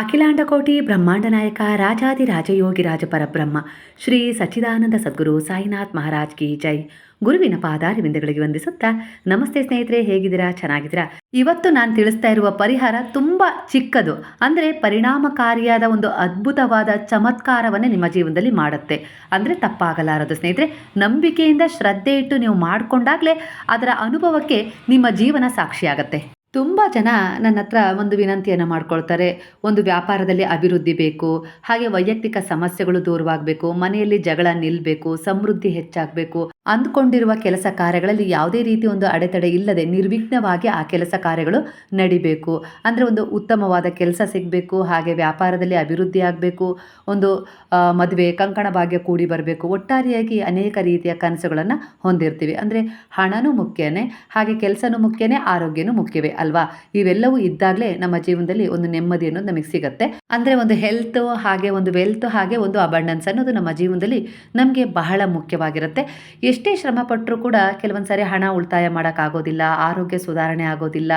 ಅಖಿಲಾಂಡಕೋಟಿ ಬ್ರಹ್ಮಾಂಡ ನಾಯಕ ರಾಜಾದಿರಾಜಯೋಗಿ ರಾಜ ಪರಬ್ರಹ್ಮ ಶ್ರೀ ಸಚ್ಚಿದಾನಂದ ಸದ್ಗುರು ಸಾಯಿನಾಥ್ ಮಹಾರಾಜ್ ಕಿ ಜೈ. ಗುರುವಿನ ಪಾದಾರವಿಂದಗಳಿಗೆ ವಂದಿಸುತ್ತಾ, ನಮಸ್ತೆ ಸ್ನೇಹಿತರೆ, ಹೇಗಿದ್ದೀರಾ? ಚೆನ್ನಾಗಿದ್ದೀರಾ? ಇವತ್ತು ನಾನು ತಿಳಿಸ್ತಾ ಇರುವ ಪರಿಹಾರ ತುಂಬ ಚಿಕ್ಕದು. ಅಂದರೆ ಪರಿಣಾಮಕಾರಿಯಾದ ಒಂದು ಅದ್ಭುತವಾದ ಚಮತ್ಕಾರವನ್ನೇ ನಿಮ್ಮ ಜೀವನದಲ್ಲಿ ಮಾಡುತ್ತೆ. ಅಂದರೆ ತಪ್ಪಾಗಲಾರದು ಸ್ನೇಹಿತರೆ. ನಂಬಿಕೆಯಿಂದ ಶ್ರದ್ಧೆ ಇಟ್ಟು ನೀವು ಮಾಡಿಕೊಂಡಾಗಲೇ ಅದರ ಅನುಭವಕ್ಕೆ ನಿಮ್ಮ ಜೀವನ ಸಾಕ್ಷಿಯಾಗತ್ತೆ. ತುಂಬ ಜನ ನನ್ನ ಹತ್ರ ಒಂದು ವಿನಂತಿಯನ್ನು ಮಾಡ್ಕೊಳ್ತಾರೆ. ಒಂದು ವ್ಯಾಪಾರದಲ್ಲಿ ಅಭಿವೃದ್ಧಿ ಬೇಕು, ಹಾಗೆ ವೈಯಕ್ತಿಕ ಸಮಸ್ಯೆಗಳು ದೂರವಾಗಬೇಕು, ಮನೆಯಲ್ಲಿ ಜಗಳ ನಿಲ್ಲಬೇಕು ಸಮೃದ್ಧಿ ಹೆಚ್ಚಾಗಬೇಕು. ಅಂದ್ಕೊಂಡಿರುವ ಕೆಲಸ ಕಾರ್ಯಗಳಲ್ಲಿ ಯಾವುದೇ ರೀತಿ ಒಂದು ಅಡೆತಡೆ ಇಲ್ಲದೆ ನಿರ್ವಿಘ್ನವಾಗಿ ಆ ಕೆಲಸ ಕಾರ್ಯಗಳು ನಡಿಬೇಕು. ಅಂದರೆ ಒಂದು ಉತ್ತಮವಾದ ಕೆಲಸ ಸಿಗಬೇಕು, ಹಾಗೆ ವ್ಯಾಪಾರದಲ್ಲಿ ಅಭಿವೃದ್ಧಿ ಆಗಬೇಕು, ಒಂದು ಮದುವೆ, ಕಂಕಣ ಭಾಗ್ಯ ಕೂಡಿ ಬರಬೇಕು. ಒಟ್ಟಾರೆಯಾಗಿ ಅನೇಕ ರೀತಿಯ ಕನಸುಗಳನ್ನು ಹೊಂದಿರ್ತೀವಿ. ಅಂದರೆ ಹಣನೂ ಮುಖ್ಯನೇ, ಹಾಗೆ ಕೆಲಸನೂ ಮುಖ್ಯನೇ, ಆರೋಗ್ಯನೂ ಮುಖ್ಯವೇ ಅಲ್ವಾ? ಇವೆಲ್ಲವೂ ಇದ್ದಾಗಲೇ ನಮ್ಮ ಜೀವನದಲ್ಲಿ ಒಂದು ನೆಮ್ಮದಿ ಅನ್ನೋದು ನಮಗೆ ಸಿಗುತ್ತೆ. ಅಂದರೆ ಒಂದು ಹೆಲ್ತ್ ಹಾಗೆ, ಒಂದು ವೆಲ್ತ್ ಹಾಗೆ, ಒಂದು ಅಬಂಡೆನ್ಸ್ ಅನ್ನೋದು ನಮ್ಮ ಜೀವನದಲ್ಲಿ ನಮಗೆ ಬಹಳ ಮುಖ್ಯವಾಗಿರುತ್ತೆ. ಎಷ್ಟೇ ಶ್ರಮ ಪಟ್ಟರೂ ಕೂಡ ಕೆಲವೊಂದು ಸಾರಿ ಹಣ ಉಳಿತಾಯ ಮಾಡೋಕ್ಕಾಗೋದಿಲ್ಲ, ಆರೋಗ್ಯ ಸುಧಾರಣೆ ಆಗೋದಿಲ್ಲ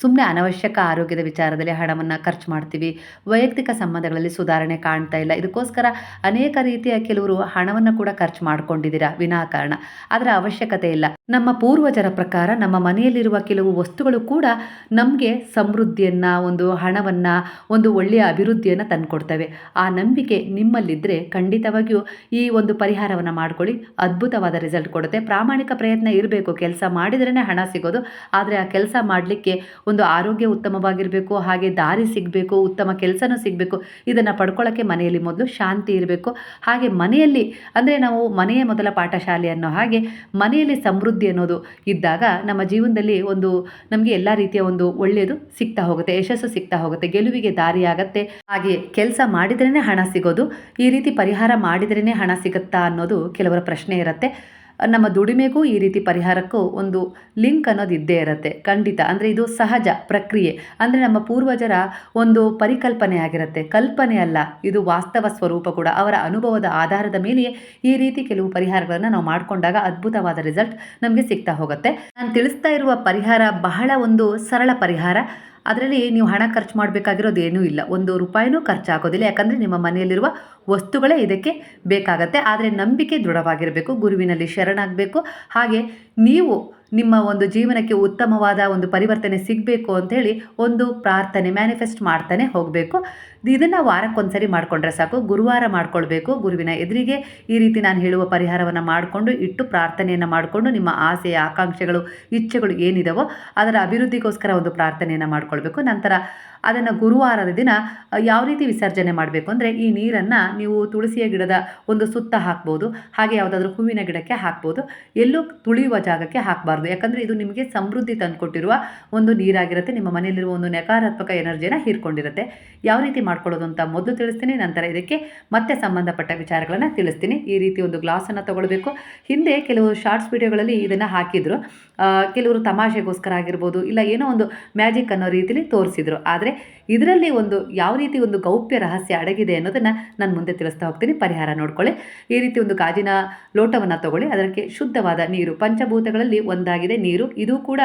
ಸುಮ್ಮನೆ ಅನವಶ್ಯಕ ಆರೋಗ್ಯದ ವಿಚಾರದಲ್ಲಿ ಹಣವನ್ನು ಖರ್ಚು ಮಾಡ್ತೀವಿ. ವೈಯಕ್ತಿಕ ಸಂಬಂಧಗಳಲ್ಲಿ ಸುಧಾರಣೆ ಕಾಣ್ತಾ ಇಲ್ಲ. ಇದಕ್ಕೋಸ್ಕರ ಅನೇಕ ರೀತಿಯ ಕೆಲವರು ಹಣವನ್ನು ಕೂಡ ಖರ್ಚು ಮಾಡ್ಕೊಂಡಿದ್ದೀರಾ? ವಿನಾಕಾರಣ. ಅದರ ಅವಶ್ಯಕತೆ ಇಲ್ಲ. ನಮ್ಮ ಪೂರ್ವಜರ ಪ್ರಕಾರ ನಮ್ಮ ಮನೆಯಲ್ಲಿರುವ ಕೆಲವು ವಸ್ತುಗಳು ಕೂಡ ನಮಗೆ ಸಮೃದ್ಧಿಯನ್ನು, ಒಂದು ಹಣವನ್ನು, ಒಂದು ಒಳ್ಳೆಯ ಅಭಿವೃದ್ಧಿಯನ್ನು ತಂದುಕೊಡ್ತವೆ. ಆ ನಂಬಿಕೆ ನಿಮ್ಮಲ್ಲಿದ್ದರೆ ಖಂಡಿತವಾಗಿಯೂ ಈ ಒಂದು ಪರಿಹಾರವನ್ನು ಮಾಡ್ಕೊಳ್ಳಿ. ಅದ್ಭುತವಾದ ರಿಸಲ್ಟ್ ಕೊಡುತ್ತೆ. ಪ್ರಾಮಾಣಿಕ ಪ್ರಯತ್ನ ಇರಬೇಕು. ಕೆಲಸ ಮಾಡಿದ್ರೇ ಹಣ ಸಿಗೋದು. ಆದರೆ ಆ ಕೆಲಸ ಮಾಡಲಿಕ್ಕೆ ಒಂದು ಆರೋಗ್ಯ ಉತ್ತಮವಾಗಿರಬೇಕು, ಹಾಗೆ ದಾರಿ ಸಿಗಬೇಕು, ಉತ್ತಮ ಕೆಲಸನೂ ಸಿಗಬೇಕು, ಇದನ್ನು ಪಡ್ಕೊಳ್ಳೋಕ್ಕೆ ಮನೆಯಲ್ಲಿ ಮೊದಲು ಶಾಂತಿ ಇರಬೇಕು. ಹಾಗೆ ಮನೆಯಲ್ಲಿ, ಅಂದರೆ ನಾವು ಮನೆಯ ಮೊದಲ ಪಾಠಶಾಲೆ ಅನ್ನೋ ಹಾಗೆ ಮನೆಯಲ್ಲಿ ಸಮೃದ್ಧಿ ಅನ್ನೋದು ಇದ್ದಾಗ ನಮ್ಮ ಜೀವನದಲ್ಲಿ ಒಂದು ನಮಗೆ ಎಲ್ಲ ರೀತಿಯ ಒಂದು ಒಳ್ಳೆಯದು ಸಿಗ್ತಾ ಹೋಗುತ್ತೆ, ಯಶಸ್ಸು ಸಿಗ್ತಾ ಹೋಗುತ್ತೆ. ಗೆಲುವಿಗೆ ದಾರಿಯಾಗತ್ತೆ. ಹಾಗೆ ಕೆಲಸ ಮಾಡಿದ್ರೇ ಹಣ ಸಿಗೋದು, ಈ ರೀತಿ ಪರಿಹಾರ ಮಾಡಿದ್ರೇ ಹಣ ಸಿಗುತ್ತಾ ಅನ್ನೋದು ಕೆಲವರ ಪ್ರಶ್ನೆ ಇರುತ್ತೆ. ನಮ್ಮ ದುಡಿಮೆಗೂ ಈ ರೀತಿ ಪರಿಹಾರಕ್ಕೂ ಒಂದು ಲಿಂಕ್ ಅನ್ನೋದು ಇದ್ದೇ ಇರುತ್ತೆ. ಖಂಡಿತ. ಅಂದರೆ ಇದು ಸಹಜ ಪ್ರಕ್ರಿಯೆ. ಅಂದರೆ ನಮ್ಮ ಪೂರ್ವಜರ ಒಂದು ಪರಿಕಲ್ಪನೆ ಆಗಿರುತ್ತೆ. ಕಲ್ಪನೆ ಅಲ್ಲ. ಇದು ವಾಸ್ತವ ಸ್ವರೂಪ ಕೂಡ. ಅವರ ಅನುಭವದ ಆಧಾರದ ಮೇಲೆಯೇ ಈ ರೀತಿ ಕೆಲವು ಪರಿಹಾರಗಳನ್ನು ನಾವು ಮಾಡಿಕೊಂಡಾಗ ಅದ್ಭುತವಾದ ರಿಸಲ್ಟ್ ನಮಗೆ ಸಿಗ್ತಾ ಹೋಗುತ್ತೆ. ನಾನು ತಿಳಿಸ್ತಾ ಇರುವ ಪರಿಹಾರ ಬಹಳ ಒಂದು ಸರಳ ಪರಿಹಾರ. ಅದರಲ್ಲಿ ನೀವು ಹಣ ಖರ್ಚು ಮಾಡಬೇಕಾಗಿರೋದು ಏನೂ ಇಲ್ಲ. ಒಂದು ರೂಪಾಯಿನೂ ಖರ್ಚಾಗೋದಿಲ್ಲ ಯಾಕಂದರೆ ನಿಮ್ಮ ಮನೆಯಲ್ಲಿರುವ ವಸ್ತುಗಳೇ ಇದಕ್ಕೆ ಬೇಕಾಗತ್ತೆ. ಆದರೆ ನಂಬಿಕೆ ದೃಢವಾಗಿರಬೇಕು. ಗುರುವಿನಲ್ಲಿ ಶರಣಾಗಬೇಕು. ಹಾಗೆ ನೀವು ನಿಮ್ಮ ಒಂದು ಜೀವನಕ್ಕೆ ಉತ್ತಮವಾದ ಒಂದು ಪರಿವರ್ತನೆ ಸಿಗಬೇಕು ಅಂಥೇಳಿ ಒಂದು ಪ್ರಾರ್ಥನೆ ಮ್ಯಾನಿಫೆಸ್ಟ್ ಮಾಡ್ತಾನೆ ಹೋಗಬೇಕು. ಇದನ್ನು ವಾರಕ್ಕೊಂದ್ಸರಿ ಮಾಡಿಕೊಂಡ್ರೆ ಸಾಕು. ಗುರುವಾರ ಮಾಡ್ಕೊಳ್ಬೇಕು. ಗುರುವಿನ ಎದುರಿಗೆ ಈ ರೀತಿ ನಾನು ಹೇಳುವ ಪರಿಹಾರವನ್ನು ಮಾಡಿಕೊಂಡು, ಇಟ್ಟು ಪ್ರಾರ್ಥನೆಯನ್ನು ಮಾಡಿಕೊಂಡು, ನಿಮ್ಮ ಆಸೆ ಆಕಾಂಕ್ಷೆಗಳು, ಇಚ್ಛೆಗಳು ಏನಿದಾವೋ ಅದರ ಅಭಿವೃದ್ಧಿಗೋಸ್ಕರ ಒಂದು ಪ್ರಾರ್ಥನೆಯನ್ನು ಮಾಡಿಕೊಳ್ಬೇಕು. ನಂತರ ಅದನ್ನು ಗುರುವಾರದ ದಿನ ಯಾವ ರೀತಿ ವಿಸರ್ಜನೆ ಮಾಡಬೇಕು ಅಂದರೆ, ಈ ನೀರನ್ನು ನೀವು ತುಳಸಿಯ ಗಿಡದ ಒಂದು ಸುತ್ತ ಹಾಕ್ಬೋದು, ಹಾಗೆ ಯಾವುದಾದ್ರೂ ಹೂವಿನ ಗಿಡಕ್ಕೆ ಹಾಕ್ಬೋದು. ಎಲ್ಲೂ ತುಳಿಯುವ ಜಾಗಕ್ಕೆ ಹಾಕಬಾರ್ದು. ಯಾಕಂದರೆ ಇದು ನಿಮಗೆ ಸಮೃದ್ಧಿ ತಂದುಕೊಟ್ಟಿರುವ ಒಂದು ನೀರಾಗಿರುತ್ತೆ. ನಿಮ್ಮ ಮನೆಯಲ್ಲಿರುವ ಒಂದು ನಕಾರಾತ್ಮಕ ಎನರ್ಜಿನ ಹೀರ್ಕೊಂಡಿರುತ್ತೆ. ಯಾವ ರೀತಿ ಮಾಡ್ಕೊಳ್ಳೋದು ಅಂತ ಮೊದಲು ತಿಳಿಸ್ತೀನಿ, ನಂತರ ಇದಕ್ಕೆ ಮತ್ತೆ ಸಂಬಂಧಪಟ್ಟ ವಿಚಾರಗಳನ್ನು ತಿಳಿಸ್ತೀನಿ. ಈ ರೀತಿ ಒಂದು ಗ್ಲಾಸನ್ನು ತೊಗೊಳ್ಬೇಕು. ಹಿಂದೆ ಕೆಲವು ಶಾರ್ಟ್ಸ್ ವಿಡಿಯೋಗಳಲ್ಲಿ ಇದನ್ನು ಹಾಕಿದ್ರು. ಕೆಲವರು ತಮಾಷೆಗೋಸ್ಕರ ಆಗಿರ್ಬೋದು, ಇಲ್ಲ ಏನೋ ಒಂದು ಮ್ಯಾಜಿಕ್ ಅನ್ನೋ ರೀತಿಯಲ್ಲಿ ತೋರಿಸಿದ್ರು. ಆದರೆ ಇದರಲ್ಲಿ ಒಂದು ಯಾವ ರೀತಿ ಒಂದು ಗೌಪ್ಯ ರಹಸ್ಯ ಅಡಗಿದೆ ಅನ್ನೋದನ್ನು ನಾನು ಮುಂದೆ ತಿಳಿಸ್ತಾ ಹೋಗ್ತೀನಿ. ಪರಿಹಾರ ನೋಡ್ಕೊಳ್ಳಿ. ಈ ರೀತಿ ಒಂದು ಗಾಜಿನ ಲೋಟವನ್ನು ತಗೊಳ್ಳಿ. ಅದಕ್ಕೆ ಶುದ್ಧವಾದ ನೀರು, ಪಂಚಭೂತಗಳಲ್ಲಿ ಒಂದಾಗಿದೆ ನೀರು. ಇದು ಕೂಡ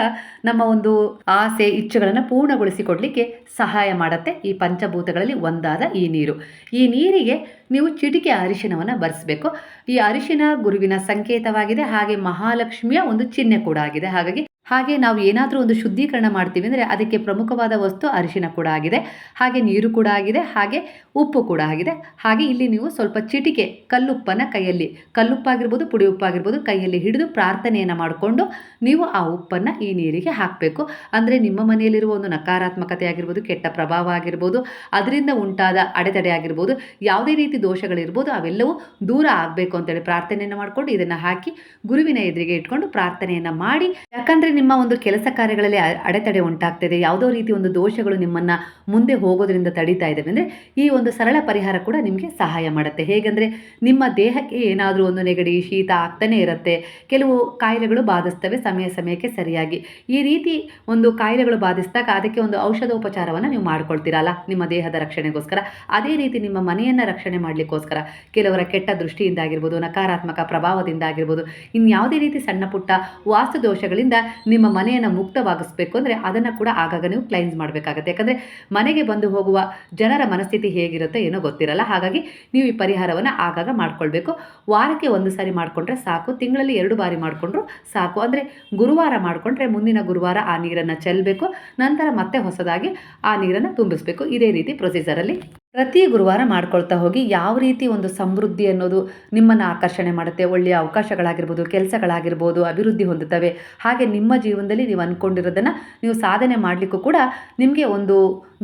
ನಮ್ಮ ಒಂದು ಆಸೆ, ಇಚ್ಛೆಗಳನ್ನು ಪೂರ್ಣಗೊಳಿಸಿಕೊಡ್ಲಿಕ್ಕೆ ಸಹಾಯ ಮಾಡುತ್ತೆ. ಈ ಪಂಚಭೂತಗಳಲ್ಲಿ ಒಂದಾದ ಈ ನೀರು. ಈ ನೀರಿಗೆ ನೀವು ಚಿಟಿಕೆ ಅರಿಶಿನವನ್ನು ಬರೆಸಬೇಕು. ಈ ಅರಿಶಿನ ಗುರುವಿನ ಸಂಕೇತವಾಗಿದೆ. ಹಾಗೆ ಮಹಾಲಕ್ಷ್ಮಿಯ ಒಂದು ಚಿಹ್ನೆ ಕೂಡ ಆಗಿದೆ. ಹಾಗಾಗಿ ಹಾಗೆ ನಾವು ಏನಾದರೂ ಒಂದು ಶುದ್ಧೀಕರಣ ಮಾಡ್ತೀವಿ ಅಂದರೆ ಅದಕ್ಕೆ ಪ್ರಮುಖವಾದ ವಸ್ತು ಅರಿಶಿನ ಕೂಡ ಆಗಿದೆ, ಹಾಗೆ ನೀರು ಕೂಡ ಆಗಿದೆ, ಹಾಗೆ ಉಪ್ಪು ಕೂಡ ಆಗಿದೆ. ಹಾಗೆ ಇಲ್ಲಿ ನೀವು ಸ್ವಲ್ಪ ಚಿಟಿಕೆ, ಕಲ್ಲುಪ್ಪನ್ನು ಕೈಯಲ್ಲಿ, ಕಲ್ಲುಪ್ಪಾಗಿರ್ಬೋದು ಪುಡಿ ಉಪ್ಪಾಗಿರ್ಬೋದು ಕೈಯಲ್ಲಿ ಹಿಡಿದು ಪ್ರಾರ್ಥನೆಯನ್ನು ಮಾಡಿಕೊಂಡು ನೀವು ಆ ಉಪ್ಪನ್ನು ಈ ನೀರಿಗೆ ಹಾಕಬೇಕು. ಅಂದರೆ ನಿಮ್ಮ ಮನೆಯಲ್ಲಿರುವ ಒಂದು ನಕಾರಾತ್ಮಕತೆ ಆಗಿರ್ಬೋದು, ಕೆಟ್ಟ ಪ್ರಭಾವ ಆಗಿರ್ಬೋದು, ಅದರಿಂದ ಉಂಟಾದ ಅಡೆತಡೆ ಆಗಿರ್ಬೋದು, ಯಾವುದೇ ರೀತಿ ದೋಷಗಳಿರ್ಬೋದು, ಅವೆಲ್ಲವೂ ದೂರ ಆಗಬೇಕು ಅಂತೇಳಿ ಪ್ರಾರ್ಥನೆಯನ್ನು ಮಾಡಿಕೊಂಡು ಇದನ್ನು ಹಾಕಿ ಗುರುವಿನ ಎದುರಿಗೆ ಇಟ್ಕೊಂಡು ಪ್ರಾರ್ಥನೆಯನ್ನು ಮಾಡಿ. ಯಾಕಂದರೆ ನಿಮ್ಮ ಒಂದು ಕೆಲಸ ಕಾರ್ಯಗಳಲ್ಲಿ ಅಡೆತಡೆ ಉಂಟಾಗ್ತಿದೆ, ಯಾವುದೋ ರೀತಿ ಒಂದು ದೋಷಗಳು ನಿಮ್ಮನ್ನು ಮುಂದೆ ಹೋಗೋದ್ರಿಂದ ತಡೀತಾ ಇದ್ದಾವೆ, ಅಂದರೆ ಈ ಒಂದು ಸರಳ ಪರಿಹಾರ ಕೂಡ ನಿಮಗೆ ಸಹಾಯ ಮಾಡುತ್ತೆ. ಹೇಗೆಂದರೆ ನಿಮ್ಮ ದೇಹಕ್ಕೆ ಏನಾದರೂ ಒಂದು ನೆಗಡಿ, ಶೀತ ಆಗ್ತಾನೆ ಇರುತ್ತೆ. ಕೆಲವು ಕಾಯಿಲೆಗಳು ಬಾಧಿಸ್ತವೆ ಸಮಯ ಸಮಯಕ್ಕೆ ಸರಿಯಾಗಿ. ಈ ರೀತಿ ಒಂದು ಕಾಯಿಲೆಗಳು ಬಾಧಿಸಿದಾಗ ಅದಕ್ಕೆ ಒಂದು ಔಷಧೋಪಚಾರವನ್ನು ನೀವು ಮಾಡ್ಕೊಳ್ತೀರಲ್ಲ ನಿಮ್ಮ ದೇಹದ ರಕ್ಷಣೆಗೋಸ್ಕರ. ಅದೇ ರೀತಿ ನಿಮ್ಮ ಮನೆಯನ್ನು ರಕ್ಷಣೆ ಮಾಡಲಿಕ್ಕೋಸ್ಕರ. ಕೆಲವರ ಕೆಟ್ಟ ದೃಷ್ಟಿಯಿಂದ ಆಗಿರ್ಬೋದು ನಕಾರಾತ್ಮಕ ಪ್ರಭಾವದಿಂದ ಆಗಿರ್ಬೋದು ಇನ್ಯಾವುದೇ ರೀತಿ ಸಣ್ಣ ಪುಟ್ಟ ವಾಸ್ತು ದೋಷಗಳಿಂದ ನಿಮ್ಮ ಮನೆಯನ್ನು ಮುಕ್ತವಾಗಿಸ್ಬೇಕು ಅಂದರೆ ಅದನ್ನು ಕೂಡ ಆಗಾಗ ನೀವು ಕ್ಲೈನ್ಸ್ ಮಾಡಬೇಕಾಗತ್ತೆ. ಯಾಕಂದರೆ ಮನೆಗೆ ಬಂದು ಹೋಗುವ ಜನರ ಮನಸ್ಥಿತಿ ಹೇಗಿರುತ್ತೆ ಏನೋ ಗೊತ್ತಿರಲ್ಲ. ಹಾಗಾಗಿ ನೀವು ಈ ಪರಿಹಾರವನ್ನು ಆಗಾಗ ಮಾಡಿಕೊಳ್ಬೇಕು. ವಾರಕ್ಕೆ ಒಂದು ಸಾರಿ ಮಾಡಿಕೊಂಡ್ರೆ ಸಾಕು. ತಿಂಗಳಲ್ಲಿ ಎರಡು ಬಾರಿ ಮಾಡಿಕೊಂಡ್ರು ಸಾಕು. ಅಂದರೆ ಗುರುವಾರ ಮಾಡಿಕೊಂಡ್ರೆ ಮುಂದಿನ ಗುರುವಾರ ಆ ನೀರನ್ನು ಚೆಲ್ಲಬೇಕು ನಂತರ ಮತ್ತೆ ಹೊಸದಾಗಿ ಆ ನೀರನ್ನು ತುಂಬಿಸಬೇಕು. ಇದೇ ರೀತಿ ಪ್ರೊಸೀಜರಲ್ಲಿ ಪ್ರತಿ ಗುರುವಾರ ಮಾಡ್ಕೊಳ್ತಾ ಹೋಗಿ ಯಾವ ರೀತಿ ಒಂದು ಸಮೃದ್ಧಿ ಅನ್ನೋದು ನಿಮ್ಮನ್ನು ಆಕರ್ಷಣೆ ಮಾಡುತ್ತೆ, ಒಳ್ಳೆಯ ಅವಕಾಶಗಳಾಗಿರ್ಬೋದು, ಕೆಲಸಗಳಾಗಿರ್ಬೋದು, ಅಭಿವೃದ್ಧಿ ಹೊಂದುತ್ತವೆ, ಹಾಗೆ ನಿಮ್ಮ ಜೀವನದಲ್ಲಿ ನೀವು ಅಂದ್ಕೊಂಡಿರೋದನ್ನು ನೀವು ಸಾಧನೆ ಮಾಡಲಿಕ್ಕೂ ಕೂಡ ನಿಮಗೆ ಒಂದು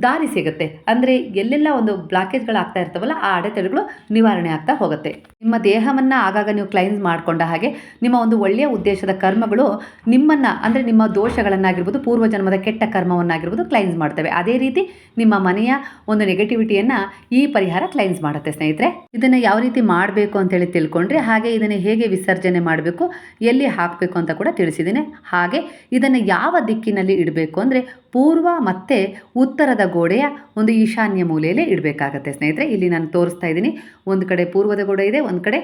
ದಾರಿ ಸಿಗುತ್ತೆ. ಅಂದರೆ ಎಲ್ಲೆಲ್ಲ ಒಂದು ಬ್ಲಾಕೇಜ್ಗಳು ಆಗ್ತಾ ಇರ್ತವಲ್ಲ, ಆ ಅಡೆತಡೆಗಳು ನಿವಾರಣೆ ಆಗ್ತಾ ಹೋಗುತ್ತೆ. ನಿಮ್ಮ ದೇಹವನ್ನು ಆಗಾಗ ನೀವು ಕ್ಲೈನ್ಸ್ ಮಾಡಿಕೊಂಡ ಹಾಗೆ ನಿಮ್ಮ ಒಂದು ಒಳ್ಳೆಯ ಉದ್ದೇಶದ ಕರ್ಮಗಳು ನಿಮ್ಮನ್ನು, ಅಂದರೆ ನಿಮ್ಮ ದೋಷಗಳನ್ನಾಗಿರ್ಬೋದು, ಪೂರ್ವಜನ್ಮದ ಕೆಟ್ಟ ಕರ್ಮವನ್ನಾಗಿರ್ಬೋದು ಕ್ಲೈನ್ಸ್ ಮಾಡ್ತವೆ. ಅದೇ ರೀತಿ ನಿಮ್ಮ ಮನೆಯ ಒಂದು ನೆಗೆಟಿವಿಟಿಯನ್ನು ಈ ಪರಿಹಾರ ಕ್ಲೈನ್ಸ್ ಮಾಡುತ್ತೆ, ಸ್ನೇಹಿತರೆ. ಇದನ್ನು ಯಾವ ರೀತಿ ಮಾಡಬೇಕು ಅಂತೇಳಿ ತಿಳ್ಕೊಂಡ್ರೆ ಹಾಗೆ ಇದನ್ನು ಹೇಗೆ ವಿಸರ್ಜನೆ ಮಾಡಬೇಕು, ಎಲ್ಲಿ ಹಾಕಬೇಕು ಅಂತ ಕೂಡ ತಿಳಿಸಿದ್ದೀನಿ. ಹಾಗೆ ಇದನ್ನು ಯಾವ ದಿಕ್ಕಿನಲ್ಲಿ ಇಡಬೇಕು ಅಂದರೆ ಪೂರ್ವ ಮತ್ತು ಉತ್ತರದ ಗೋಡೆಯ ಒಂದು ಈಶಾನ್ಯ ಮೂಲೆಯಲ್ಲೇ ಇಡಬೇಕಾಗತ್ತೆ, ಸ್ನೇಹಿತರೆ. ಇಲ್ಲಿ ನಾನು ತೋರಿಸ್ತಾ ಇದ್ದೀನಿ. ಒಂದು ಕಡೆ ಪೂರ್ವದ ಗೋಡೆ ಇದೆ, ಒಂದು ಕಡೆ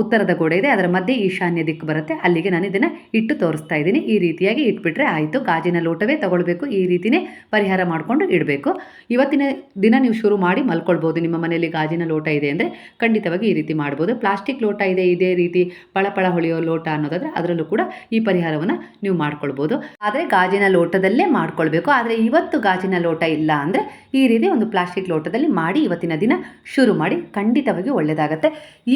ಉತ್ತರದ ಗೋಡೆ ಇದೆ, ಅದರ ಮಧ್ಯೆ ಈಶಾನ್ಯ ದಿಕ್ಕು ಬರುತ್ತೆ. ಅಲ್ಲಿಗೆ ನಾನು ಇದನ್ನು ಇಟ್ಟು ತೋರಿಸ್ತಾ ಇದ್ದೀನಿ. ಈ ರೀತಿಯಾಗಿ ಇಟ್ಬಿಟ್ರೆ ಆಯಿತು. ಗಾಜಿನ ಲೋಟವೇ ತಗೊಳ್ಬೇಕು. ಈ ರೀತಿಯೇ ಪರಿಹಾರ ಮಾಡಿಕೊಂಡು ಇಡಬೇಕು. ಇವತ್ತಿನ ದಿನ ನೀವು ಶುರು ಮಾಡಿ ಮಲ್ಕೊಳ್ಬೋದು. ನಿಮ್ಮ ಮನೆಯಲ್ಲಿ ಗಾಜಿನ ಲೋಟ ಇದೆ ಅಂದರೆ ಖಂಡಿತವಾಗಿ ಈ ರೀತಿ ಮಾಡ್ಬೋದು. ಪ್ಲಾಸ್ಟಿಕ್ ಲೋಟ ಇದೆ, ಇದೇ ರೀತಿ ಪಳಪಳ ಹೊಳೆಯೋ ಲೋಟ ಅನ್ನೋದಾದರೆ ಅದರಲ್ಲೂ ಕೂಡ ಈ ಪರಿಹಾರವನ್ನು ನೀವು ಮಾಡ್ಕೊಳ್ಬೋದು. ಆದರೆ ಗಾಜಿನ ಲೋಟದಲ್ಲೇ ಮಾಡ್ಕೊಳ್ಬೇಕು. ಆದರೆ ಇವತ್ತು ಗಾಜಿನ ಲೋಟ ಇಲ್ಲ ಅಂದರೆ ಈ ರೀತಿ ಒಂದು ಪ್ಲಾಸ್ಟಿಕ್ ಲೋಟದಲ್ಲಿ ಮಾಡಿ ಇವತ್ತಿನ ದಿನ ಶುರು ಮಾಡಿ ಖಂಡಿತವಾಗಿ ಒಳ್ಳೆಯದಾಗತ್ತೆ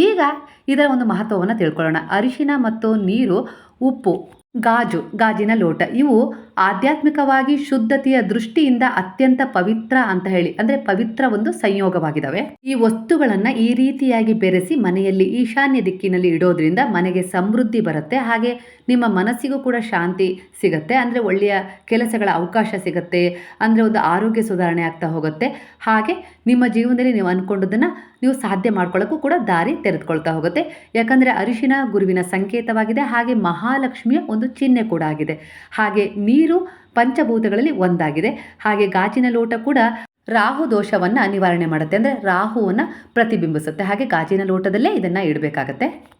ಈಗ ಇದರ ಒಂದು ಮಹತ್ವವನ್ನು ತಿಳ್ಕೊಳ್ಳೋಣ. ಅರಿಶಿನ ಮತ್ತು ನೀರು ಉಪ್ಪು ಗಾಜು ಗಾಜಿನ ಲೋಟ ಇವು ಆಧ್ಯಾತ್ಮಿಕವಾಗಿ ಶುದ್ಧತೆಯ ದೃಷ್ಟಿಯಿಂದ ಅತ್ಯಂತ ಪವಿತ್ರ ಅಂತ ಹೇಳಿ. ಅಂದರೆ ಪವಿತ್ರ ಒಂದು ಸಂಯೋಗವಾಗಿದ್ದಾವೆ ಈ ವಸ್ತುಗಳನ್ನು ಈ ರೀತಿಯಾಗಿ ಬೆರೆಸಿ ಮನೆಯಲ್ಲಿ ಈಶಾನ್ಯ ದಿಕ್ಕಿನಲ್ಲಿ ಇಡೋದ್ರಿಂದ ಮನೆಗೆ ಸಮೃದ್ಧಿ ಬರುತ್ತೆ. ಹಾಗೆ ನಿಮ್ಮ ಮನಸ್ಸಿಗೂ ಕೂಡ ಶಾಂತಿ ಸಿಗುತ್ತೆ. ಅಂದರೆ ಒಳ್ಳೆಯ ಕೆಲಸಗಳ ಅವಕಾಶ ಸಿಗುತ್ತೆ. ಅಂದರೆ ಒಂದು ಆರೋಗ್ಯ ಸುಧಾರಣೆ ಆಗ್ತಾ ಹೋಗುತ್ತೆ. ಹಾಗೆ ನಿಮ್ಮ ಜೀವನದಲ್ಲಿ ನೀವು ಅಂದ್ಕೊಂಡದನ್ನು ನೀವು ಸಾಧ್ಯ ಮಾಡ್ಕೊಳ್ಳೋಕ್ಕೂ ಕೂಡ ದಾರಿ ತೆರೆದುಕೊಳ್ತಾ ಹೋಗುತ್ತೆ. ಯಾಕಂದರೆ ಅರಿಶಿನ, ಗುರುವಿನ ಸಂಕೇತವಾಗಿದೆ. ಹಾಗೆ ಮಹಾಲಕ್ಷ್ಮಿಯ ಒಂದು ಚಿಹ್ನೆ ಕೂಡ ಆಗಿದೆ. ಹಾಗೆ ನೀರು ಪಂಚಭೂತಗಳಲ್ಲಿ ಒಂದಾಗಿದೆ. ಹಾಗೆ ಗಾಜಿನ ಲೋಟ ಕೂಡ ರಾಹು ದೋಷವನ್ನು ನಿವಾರಣೆ ಮಾಡುತ್ತೆ. ಅಂದರೆ ರಾಹುವನ್ನು ಪ್ರತಿಬಿಂಬಿಸುತ್ತೆ. ಹಾಗೆ ಗಾಜಿನ ಲೋಟದಲ್ಲೇ ಇದನ್ನು ಇಡಬೇಕಾಗತ್ತೆ.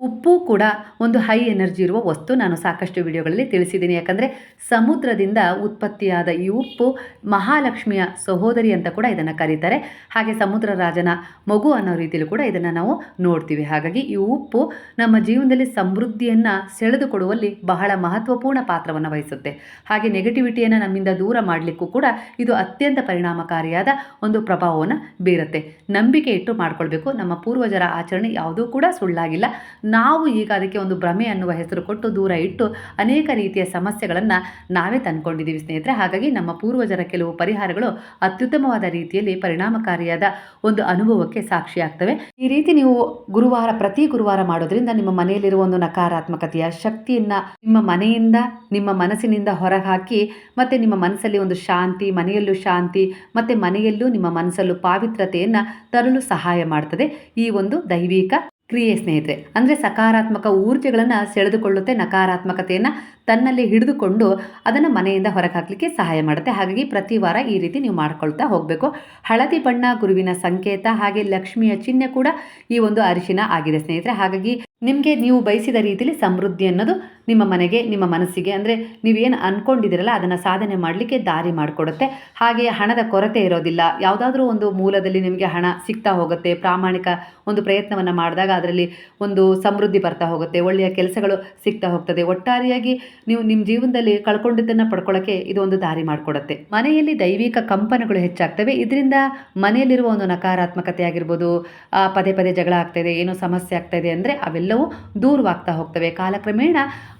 ಉಪ್ಪು ಕೂಡ ಒಂದು ಹೈ ಎನರ್ಜಿ ಇರುವ ವಸ್ತು. ನಾನು ಸಾಕಷ್ಟು ವಿಡಿಯೋಗಳಲ್ಲಿ ತಿಳಿಸಿದ್ದೀನಿ. ಯಾಕಂದರೆ ಸಮುದ್ರದಿಂದ ಉತ್ಪತ್ತಿಯಾದ ಈ ಉಪ್ಪು ಮಹಾಲಕ್ಷ್ಮಿಯ ಸಹೋದರಿ ಅಂತ ಕೂಡ ಇದನ್ನು ಕರೀತಾರೆ. ಹಾಗೆ ಸಮುದ್ರ ರಾಜನ ಮಗು ಅನ್ನೋ ರೀತಿಯಲ್ಲಿ ಕೂಡ ಇದನ್ನು ನಾವು ನೋಡ್ತೀವಿ. ಹಾಗಾಗಿ ಈ ಉಪ್ಪು ನಮ್ಮ ಜೀವನದಲ್ಲಿ ಸಮೃದ್ಧಿಯನ್ನು ಸೆಳೆದುಕೊಡುವಲ್ಲಿ ಬಹಳ ಮಹತ್ವಪೂರ್ಣ ಪಾತ್ರವನ್ನು ವಹಿಸುತ್ತೆ. ಹಾಗೆ ನೆಗೆಟಿವಿಟಿಯನ್ನು ನಮ್ಮಿಂದ ದೂರ ಮಾಡಲಿಕ್ಕೂ ಕೂಡ ಇದು ಅತ್ಯಂತ ಪರಿಣಾಮಕಾರಿಯಾದ ಒಂದು ಪ್ರಭಾವವನ್ನು ಬೀರುತ್ತೆ. ನಂಬಿಕೆ ಇಟ್ಟು ಮಾಡಿಕೊಳ್ಬೇಕು. ನಮ್ಮ ಪೂರ್ವಜರ ಆಚರಣೆ ಯಾವುದೂ ಕೂಡ ಸುಳ್ಳಾಗಿಲ್ಲ. ನಾವು ಈಗ ಅದಕ್ಕೆ ಒಂದು ಭ್ರಮೆ ಅನ್ನುವ ಹೆಸರು ಕೊಟ್ಟು ದೂರ ಇಟ್ಟು ಅನೇಕ ರೀತಿಯ ಸಮಸ್ಯೆಗಳನ್ನು ನಾವೇ ತಂದ್ಕೊಂಡಿದ್ದೀವಿ ಸ್ನೇಹಿತರೆ. ಹಾಗಾಗಿ ನಮ್ಮ ಪೂರ್ವಜರ ಕೆಲವು ಪರಿಹಾರಗಳು ಅತ್ಯುತ್ತಮವಾದ ರೀತಿಯಲ್ಲಿ ಪರಿಣಾಮಕಾರಿಯಾದ ಒಂದು ಅನುಭವಕ್ಕೆ ಸಾಕ್ಷಿಯಾಗ್ತವೆ. ಈ ರೀತಿ ನೀವು ಗುರುವಾರ, ಪ್ರತಿ ಗುರುವಾರ ಮಾಡೋದ್ರಿಂದ ನಿಮ್ಮ ಮನೆಯಲ್ಲಿರುವ ಒಂದು ನಕಾರಾತ್ಮಕತೆಯ ಶಕ್ತಿಯನ್ನು ನಿಮ್ಮ ಮನೆಯಿಂದ, ನಿಮ್ಮ ಮನಸ್ಸಿನಿಂದ ಹೊರಹಾಕಿ, ಮತ್ತು ನಿಮ್ಮ ಮನಸ್ಸಲ್ಲಿ ಒಂದು ಶಾಂತಿ, ಮನೆಯಲ್ಲೂ ಶಾಂತಿ, ಮತ್ತು ಮನೆಯಲ್ಲೂ ನಿಮ್ಮ ಮನಸ್ಸಲ್ಲೂ ಪಾವಿತ್ರತೆಯನ್ನು ತರಲು ಸಹಾಯ ಮಾಡ್ತದೆ. ಈ ಒಂದು ದೈವಿಕ ಕ್ರಿಯೆ ಸ್ನೇಹಿತರೆ. ಅಂದರೆ ಸಕಾರಾತ್ಮಕ ಊರ್ಜೆಗಳನ್ನು ಸೆಳೆದುಕೊಳ್ಳುತ್ತೆ ನಕಾರಾತ್ಮಕತೆಯನ್ನು ತನ್ನಲ್ಲಿ ಹಿಡಿದುಕೊಂಡು ಅದನ್ನು ಮನೆಯಿಂದ ಹೊರಗೆ ಹಾಕಲಿಕ್ಕೆ ಸಹಾಯ ಮಾಡುತ್ತೆ. ಹಾಗಾಗಿ ಪ್ರತಿ ವಾರ ಈ ರೀತಿ ನೀವು ಮಾಡ್ಕೊಳ್ತಾ ಹೋಗಬೇಕು. ಹಳದಿ ಬಣ್ಣ, ಗುರುವಿನ ಸಂಕೇತ, ಹಾಗೆ ಲಕ್ಷ್ಮಿಯ ಚಿಹ್ನೆ ಕೂಡ ಈ ಒಂದು ಅರಿಶಿನ ಆಗಿದೆ ಸ್ನೇಹಿತರೆ. ಹಾಗಾಗಿ ನಿಮಗೆ ನೀವು ಬಯಸಿದ ರೀತಿಯಲ್ಲಿ ಸಮೃದ್ಧಿ ಅನ್ನೋದು ನಿಮ್ಮ ಮನೆಗೆ, ನಿಮ್ಮ ಮನಸ್ಸಿಗೆ, ಅಂದರೆ ನೀವೇನು ಅಂದ್ಕೊಂಡಿದ್ದೀರಲ್ಲ ಅದನ್ನು ಸಾಧನೆ ಮಾಡಲಿಕ್ಕೆ ದಾರಿ ಮಾಡಿಕೊಡುತ್ತೆ. ಹಾಗೆ ಹಣದ ಕೊರತೆ ಇರೋದಿಲ್ಲ. ಯಾವುದಾದ್ರೂ ಒಂದು ಮೂಲದಲ್ಲಿ ನಿಮಗೆ ಹಣ ಸಿಗ್ತಾ ಹೋಗುತ್ತೆ, ಪ್ರಾಮಾಣಿಕ ಒಂದು ಪ್ರಯತ್ನವನ್ನು ಮಾಡಿದಾಗ ಅದರಲ್ಲಿ ಒಂದು ಸಮೃದ್ಧಿ ಬರ್ತಾ ಹೋಗುತ್ತೆ, ಒಳ್ಳೆಯ ಕೆಲಸಗಳು ಸಿಗ್ತಾ ಹೋಗ್ತದೆ. ಒಟ್ಟಾರೆಯಾಗಿ ನೀವು ನಿಮ್ಮ ಜೀವನದಲ್ಲಿ ಕಳ್ಕೊಂಡಿದ್ದನ್ನು ಪಡ್ಕೊಳ್ಳೋಕ್ಕೆ ಇದು ಒಂದು ದಾರಿ ಮಾಡಿಕೊಡುತ್ತೆ. ಮನೆಯಲ್ಲಿ ದೈವಿಕ ಕಂಪನಗಳು ಹೆಚ್ಚಾಗ್ತವೆ. ಇದರಿಂದ ಮನೆಯಲ್ಲಿರುವ ಒಂದು ನಕಾರಾತ್ಮಕತೆ ಆಗಿರ್ಬೋದು ಪದೇ ಪದೇ ಜಗಳ ಆಗ್ತಾಯಿದೆ ಏನೋ ಸಮಸ್ಯೆ ಆಗ್ತಾಯಿದೆ ಅಂದರೆ ಅವೆಲ್ಲವೂ ದೂರವಾಗ್ತಾ ಹೋಗ್ತವೆ. ಕಾಲಕ್ರಮೇಣ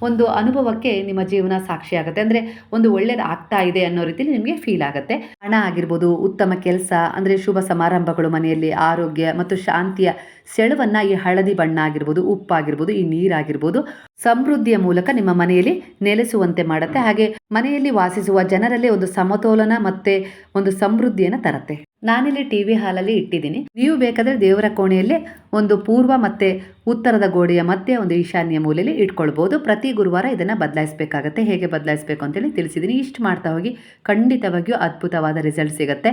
ಒಂದು ಅನುಭವಕ್ಕೆ ನಿಮ್ಮ ಜೀವನ ಸಾಕ್ಷಿಯಾಗುತ್ತೆ. ಅಂದರೆ ಒಂದು ಒಳ್ಳೇದು ಆಗ್ತಾ ಇದೆ ಅನ್ನೋ ರೀತಿಯಲ್ಲಿ ನಿಮಗೆ ಫೀಲ್ ಆಗುತ್ತೆ. ಹಣ ಆಗಿರ್ಬೋದು, ಉತ್ತಮ ಕೆಲಸ, ಅಂದರೆ ಶುಭ ಸಮಾರಂಭಗಳು ಮನೆಯಲ್ಲಿ, ಆರೋಗ್ಯ ಮತ್ತು ಶಾಂತಿಯ ಸೆಳವನ್ನು ಈ ಹಳದಿ ಬಣ್ಣ ಆಗಿರ್ಬೋದು, ಉಪ್ಪಾಗಿರ್ಬೋದು, ಈ ನೀರಾಗಿರ್ಬೋದು ಸಮೃದ್ಧಿಯ ಮೂಲಕ ನಿಮ್ಮ ಮನೆಯಲ್ಲಿ ನೆಲೆಸುವಂತೆ ಮಾಡುತ್ತೆ. ಹಾಗೆ ಮನೆಯಲ್ಲಿ ವಾಸಿಸುವ ಜನರಲ್ಲಿ ಒಂದು ಸಮತೋಲನ ಮತ್ತು ಒಂದು ಸಮೃದ್ಧಿಯನ್ನು ತರುತ್ತೆ. ನಾನಿಲ್ಲಿ ಟಿ ವಿ ಹಾಲಲ್ಲಿ ಇಟ್ಟಿದ್ದೀನಿ. ನೀವು ಬೇಕಾದರೆ ದೇವರ ಕೋಣೆಯಲ್ಲಿ ಒಂದು ಪೂರ್ವ ಮತ್ತು ಉತ್ತರದ ಗೋಡೆಯ ಮಧ್ಯೆ ಒಂದು ಈಶಾನ್ಯ ಮೂಲೆಯಲ್ಲಿ ಇಟ್ಕೊಳ್ಬೋದು. ಪ್ರತಿ ಗುರುವಾರ ಇದನ್ನು ಬದಲಾಯಿಸಬೇಕಾಗತ್ತೆ. ಹೇಗೆ ಬದಲಾಯಿಸಬೇಕು ಅಂತೇಳಿ ತಿಳಿಸಿದ್ದೀನಿ. ಇಷ್ಟು ಮಾಡ್ತಾ ಹೋಗಿ ಖಂಡಿತವಾಗಿಯೂ ಅದ್ಭುತವಾದ ರಿಸಲ್ಟ್ ಸಿಗುತ್ತೆ.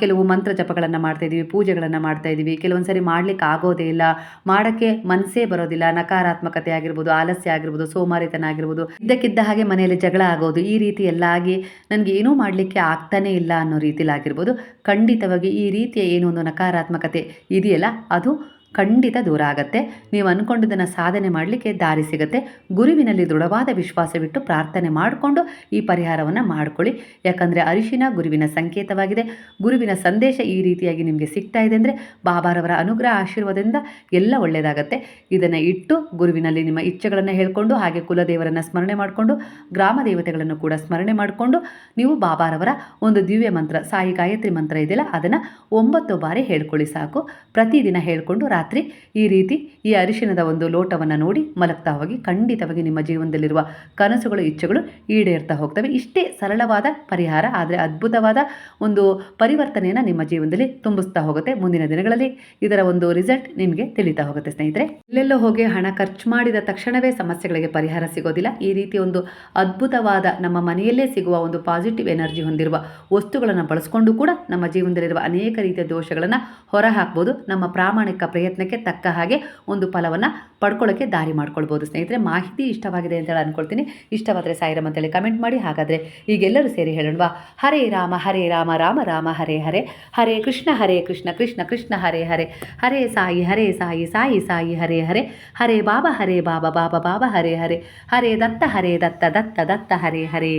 ಕೆಲವು ಮಂತ್ರ ಜಪಗಳನ್ನು ಮಾಡ್ತಾ ಇದ್ದೀವಿ, ಪೂಜೆಗಳನ್ನು ಮಾಡ್ತಾ ಇದ್ದೀವಿ. ಕೆಲವೊಂದು ಸರಿ ಮಾಡಲಿಕ್ಕೆ ಆಗೋದೇ ಇಲ್ಲ. ಮಾಡೋಕ್ಕೆ ಮನಸ್ಸೇ ಬರೋದಿಲ್ಲ. ನಕಾರಾತ್ಮಕತೆ ಆಗಿರ್ಬೋದು, ಆಲಸ್ಯ ಆಗಿರ್ಬೋದು, ಸೋಮಾರಿತನ ಆಗಿರ್ಬೋದು. ಇದ್ದಕ್ಕಿದ್ದ ಹಾಗೆ ಮನೆಯಲ್ಲಿ ಜಗಳ ಆಗೋದು, ಈ ರೀತಿ ಎಲ್ಲ ಆಗಿ ನನಗೆ ಏನೂ ಮಾಡಲಿಕ್ಕೆ ಆಗ್ತಾನೇ ಇಲ್ಲ ಅನ್ನೋ ರೀತಿಲಿ ಆಗಿರ್ಬೋದು. ಖಂಡಿತವಾಗಿ ಈ ರೀತಿಯ ಏನೋ ಒಂದು ನಕಾರಾತ್ಮಕತೆ ಇದೆಯಲ್ಲ ಅದು ಖಂಡಿತ ದೂರ ಆಗತ್ತೆ. ನೀವು ಅಂದ್ಕೊಂಡಿದ್ದನ್ನು ಸಾಧನೆ ಮಾಡಲಿಕ್ಕೆ ದಾರಿ ಸಿಗುತ್ತೆ. ಗುರುವಿನಲ್ಲಿ ದೃಢವಾದ ವಿಶ್ವಾಸವಿಟ್ಟು ಪ್ರಾರ್ಥನೆ ಮಾಡಿಕೊಂಡು ಈ ಪರಿಹಾರವನ್ನು ಮಾಡ್ಕೊಳ್ಳಿ. ಯಾಕಂದರೆ ಅರಿಶಿನ ಗುರುವಿನ ಸಂಕೇತವಾಗಿದೆ. ಗುರುವಿನ ಸಂದೇಶ ಈ ರೀತಿಯಾಗಿ ನಿಮಗೆ ಸಿಗ್ತಾ ಇದೆ ಅಂದರೆ ಬಾಬಾರವರ ಅನುಗ್ರಹ ಆಶೀರ್ವಾದದಿಂದ ಎಲ್ಲ ಒಳ್ಳೆಯದಾಗತ್ತೆ ಇದನ್ನು ಇಟ್ಟು ಗುರುವಿನಲ್ಲಿ ನಿಮ್ಮ ಇಚ್ಛೆಗಳನ್ನು ಹೇಳ್ಕೊಂಡು ಹಾಗೆ ಕುಲದೇವರನ್ನು ಸ್ಮರಣೆ ಮಾಡಿಕೊಂಡು ಗ್ರಾಮ ದೇವತೆಗಳನ್ನು ಕೂಡ ಸ್ಮರಣೆ ಮಾಡಿಕೊಂಡು ನೀವು ಬಾಬಾರವರ ಒಂದು ದಿವ್ಯ ಮಂತ್ರ, ಸಾಯಿ ಗಾಯತ್ರಿ ಮಂತ್ರ ಇದೆಯಲ್ಲ, ಅದನ್ನು ಒಂಬತ್ತು ಬಾರಿ ಹೇಳ್ಕೊಳ್ಳಿ ಸಾಕು. ಪ್ರತಿದಿನ ಹೇಳ್ಕೊಂಡು ರಾತ್ರಿ ಈ ರೀತಿ ಈ ಅರಿಶಿಣದ ಒಂದು ಲೋಟವನ್ನು ನೋಡಿ ಮಲಗ್ತಾ ಹೋಗಿ ಖಂಡಿತವಾಗಿ ನಿಮ್ಮ ಜೀವನದಲ್ಲಿರುವ ಕನಸುಗಳು, ಇಚ್ಛೆಗಳು ಈಡೇರ್ತಾ ಹೋಗ್ತವೆ. ಇಷ್ಟೇ ಸರಳವಾದ ಪರಿಹಾರ, ಆದರೆ ಅದ್ಭುತವಾದ ಒಂದು ಪರಿವರ್ತನೆಯನ್ನು ನಿಮ್ಮ ಜೀವನದಲ್ಲಿ ತುಂಬಿಸ್ತಾ ಹೋಗುತ್ತೆ ಮುಂದಿನ ದಿನಗಳಲ್ಲಿ. ಇದರ ಒಂದು ರಿಸಲ್ಟ್ ನಿಮಗೆ ತಿಳಿತಾ ಹೋಗುತ್ತೆ ಸ್ನೇಹಿತರೆ. ಎಲ್ಲೆಲ್ಲೋ ಹೋಗಿ ಹಣ ಖರ್ಚು ಮಾಡಿದ ತಕ್ಷಣವೇ ಸಮಸ್ಯೆಗಳಿಗೆ ಪರಿಹಾರ ಸಿಗೋದಿಲ್ಲ. ಈ ರೀತಿ ಒಂದು ಅದ್ಭುತವಾದ ನಮ್ಮ ಮನೆಯಲ್ಲೇ ಸಿಗುವ ಒಂದು ಪಾಸಿಟಿವ್ ಎನರ್ಜಿ ಹೊಂದಿರುವ ವಸ್ತುಗಳನ್ನು ಬಳಸ್ಕೊಂಡು ಕೂಡ ನಮ್ಮ ಜೀವನದಲ್ಲಿರುವ ಅನೇಕ ರೀತಿಯ ದೋಷಗಳನ್ನು ಹೊರಹಾಕ್ಬೋದು. ನಮ್ಮ ಪ್ರಾಮಾಣಿಕ ಪ್ರಯತ್ನಕ್ಕೆ ತಕ್ಕ ಹಾಗೆ ಒಂದು ಫಲವನ್ನು ಪಡ್ಕೊಳ್ಳೋಕ್ಕೆ ದಾರಿ ಮಾಡ್ಕೊಳ್ಬೋದು. ಸ್ನೇಹಿತರೆ, ಮಾಹಿತಿ ಇಷ್ಟವಾಗಿದೆ ಅಂತೇಳಿ ಅಂದ್ಕೊಳ್ತೀನಿ ಇಷ್ಟವಾದರೆ ಸಾಯಿರಮ್ ಅಂತೇಳಿ ಕಮೆಂಟ್ ಮಾಡಿ. ಹಾಗಾದರೆ ಈಗೆಲ್ಲರೂ ಸೇರಿ ಹೇಳೋಣವಾ? ಹರೇ ರಾಮ ಹರೇ ರಾಮ ರಾಮ ರಾಮ, ಹರೇ ಹರೇ. ಹರೇ ಕೃಷ್ಣ ಹರೇ ಕೃಷ್ಣ ಕೃಷ್ಣ ಕೃಷ್ಣ, ಹರೇ ಹರೇ. ಹರೇ ಸಾಯಿ ಹರೇ ಸಾಯಿ ಸಾಯಿ ಸಾಯಿ, ಹರೇ ಹರೇ. ಹರೇ ಬಾಬಾ ಹರೇ ಬಾಬಾ ಬಾಬಾ ಬಾಬಾ, ಹರೇ ಹರೇ. ಹರೇ ದತ್ತ ಹರೇ ದತ್ತ ದತ್ತ ದತ್ತ, ಹರೇ ಹರೇ.